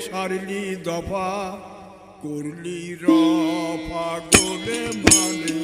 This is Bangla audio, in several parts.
সারলি দফা করলি রফা গোলে মানে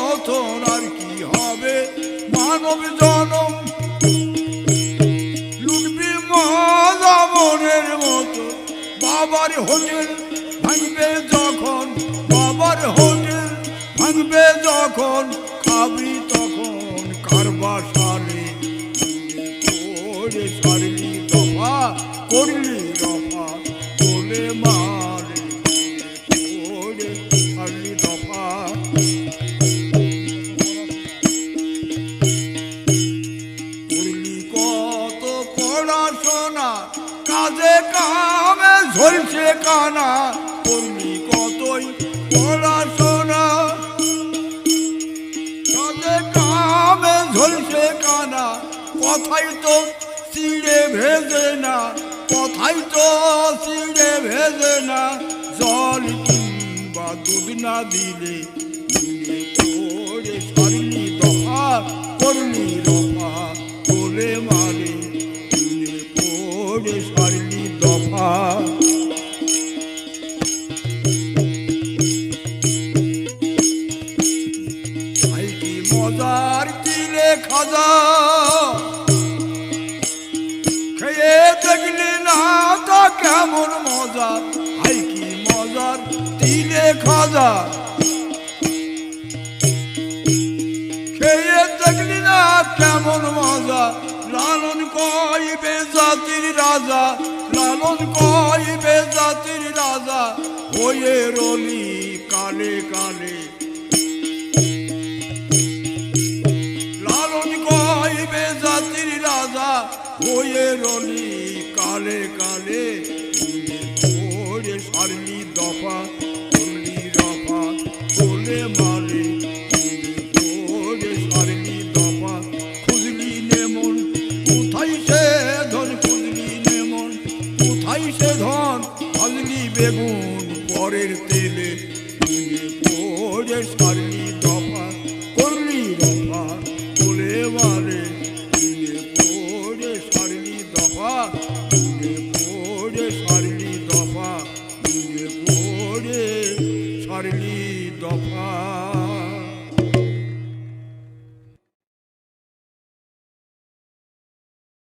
মতন আর কি হবে? মানব জনম লুটবি মনের মতো। বাবার হোটেল ভাঙবে যখন, বাবার হোটেল ভাঙবে যখন, খাবি তখন কারবার সারে করলি পড়াশোনা কাজে কামে ঝলছে কানা। করলি কতই পড়াশোনা কাজে কামে ঝলছে কানা, কথাই তো চিড়ে ভেজে না, কথাই তো চিড়ে ভেজে না। জল কিংবা দুধ না দিলে দিলে করে সারলি দফা। কি মজার দিলে খাজা খেয়ে দেখলি না তা কেমন মজা। ভাই, কি মজার দিলে খাজা খেয়ে দেখলি না কেমন মজা। লালন কইবে জাতির রাজা। লালন কইবে জাতির রাজা, হয়ে রলি কালে কালে। লালন কইবে জাতির রাজা, হয়ে রলি কালে কালে। সারলি দফা ধন ভাজলি বেগুন পরের তেলে পড়ে সারলি